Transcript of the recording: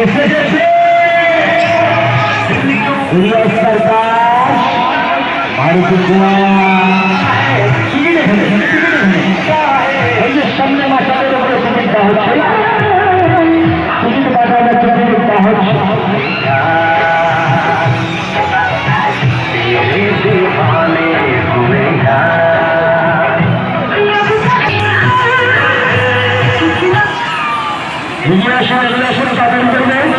এসে গেছে Riaz circus Maruti Kumar TV দেখাই টিভি দেখাই এই যে সামনে মাথাদের উপরে দেওয়া হচ্ছে দেওয়া হচ্ছে বিজয় আসন পালন করবে